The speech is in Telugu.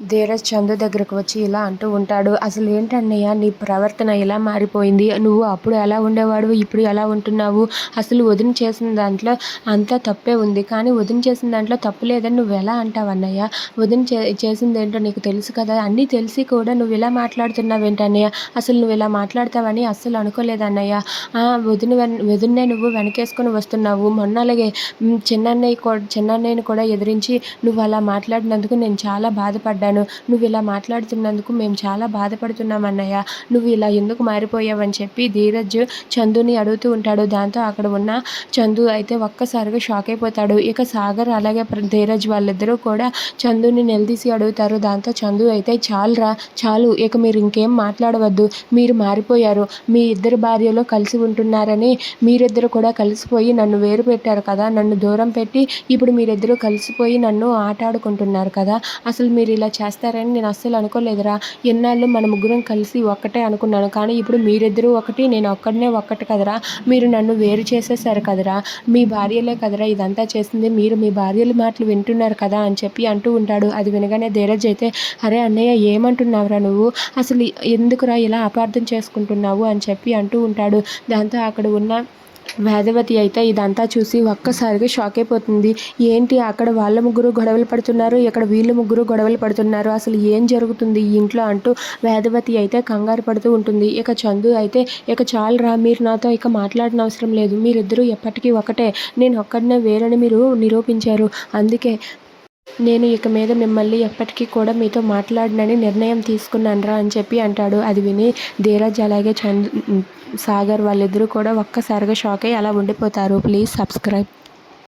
ధీరజ్ చందు దగ్గరకు వచ్చి ఇలా అంటూ ఉంటాడు. అసలు ఏంటన్నయ్య నీ ప్రవర్తన ఎలా మారిపోయింది? నువ్వు అప్పుడు ఎలా ఉండేవాడు ఇప్పుడు ఎలా ఉంటున్నావు? అసలు వదిన చేసిన దాంట్లో అంతా తప్పే ఉంది. కానీ వదిన చేసిన దాంట్లో తప్పు లేదని నువ్వు ఎలా అంటావు అన్నయ్య వదిన చే చేసింది ఏంటో నీకు తెలుసు కదా? అన్నీ తెలిసి కూడా నువ్వు ఇలా మాట్లాడుతున్నావు ఏంటన్నయ్య అసలు నువ్వు ఇలా మాట్లాడతావని అస్సలు అనుకోలేదు అన్నయ్య వదిన వదిన్నే నువ్వు వెనకేసుకొని వస్తున్నావు. మొన్న అలాగే చిన్నన్నయ్య కూడా చిన్నన్నయ్యని కూడా ఎదిరించి నువ్వు అలా మాట్లాడినందుకు నేను చాలా బాధపడ్డాను. నువ్వు ఇలా మాట్లాడుతున్నందుకు మేము చాలా బాధపడుతున్నాం అన్నయ్య. నువ్వు ఇలా ఎందుకు మారిపోయావని చెప్పి ధీరజ్ చందుని అడుగుతూ ఉంటాడు. దాంతో అక్కడ ఉన్న చందు అయితే ఒక్కసారిగా షాక్ అయిపోతాడు. ఇక సాగర్ అలాగే ప్ర- ధీరజ్ వాళ్ళిద్దరూ కూడా చందుని నిలదీసి అడుగుతారు. దాంతో చందు అయితే చాలురా చాలు. ఇక మీరు ఇంకేం మాట్లాడవద్దు. మీరు మారిపోయారు. మీ ఇద్దరు భార్యలో కలిసి ఉంటున్నారని మీరిద్దరు కూడా కలిసిపోయి నన్ను వేరు పెట్టారు కదా. నన్ను దూరం పెట్టి ఇప్పుడు మీరిద్దరూ కలిసిపోయి నన్ను ఆటాడుకుంటున్నారు కదా. అసలు మీరు ఇలా చేస్తారని నేను అస్సలు అనుకోలేదురా. ఎన్నాళ్ళు మన ముగ్గురం కలిసి ఒక్కటే అనుకున్నాను. కానీ ఇప్పుడు మీరిద్దరూ ఒకటి నేను ఒక్కడనే ఒక్కటి కదరా. మీరు నన్ను వేరు చేసేసారు కదరా. మీ భార్యలే కదరా ఇదంతా చేసింది. మీరు మీ భార్యల మాటలు వింటున్నారు కదా అని చెప్పి అంటూ ఉంటాడు. అది వినగానే ధీరజ్ అయితే అరే అన్నయ్య ఏమంటున్నావురా నువ్వు? అసలు ఎందుకురా ఇలా అపార్థం చేసుకుంటున్నావు? అని చెప్పి అంటూ ఉంటాడు. దాంతో అక్కడ ఉన్న వేదవతి అయితే ఇదంతా చూసి ఒక్కసారిగా షాక్ అయిపోతుంది. ఏంటి అక్కడ వాళ్ళ ముగ్గురు గొడవలు పడుతున్నారు? ఇక్కడ వీళ్ళు ముగ్గురు గొడవలు పడుతున్నారు? అసలు ఏం జరుగుతుంది? ఇంట్లో అంటూ వేదవతి అయితే కంగారు పడుతూ ఉంటుంది. ఇక చందు అయితే ఇక చాలురా మీరు నాతో ఇక మాట్లాడిన అవసరం లేదు. మీరిద్దరూ ఎప్పటికీ ఒకటే. నేను ఒక్కడనే వేరని మీరు నిరూపించారు. అందుకే నేను ఇక మీద మిమ్మల్ని ఎప్పటికీ కూడా మీతో మాట్లాడనని నిర్ణయం తీసుకున్నానురా అని చెప్పి అంటాడు. అది విని ధీరజ్ అలాగే చంద్ సాగర్ వాళ్ళిద్దరూ కూడా ఒక్కసారిగా షాక్ అయ్యి అలా ఉండిపోతారు. Please subscribe.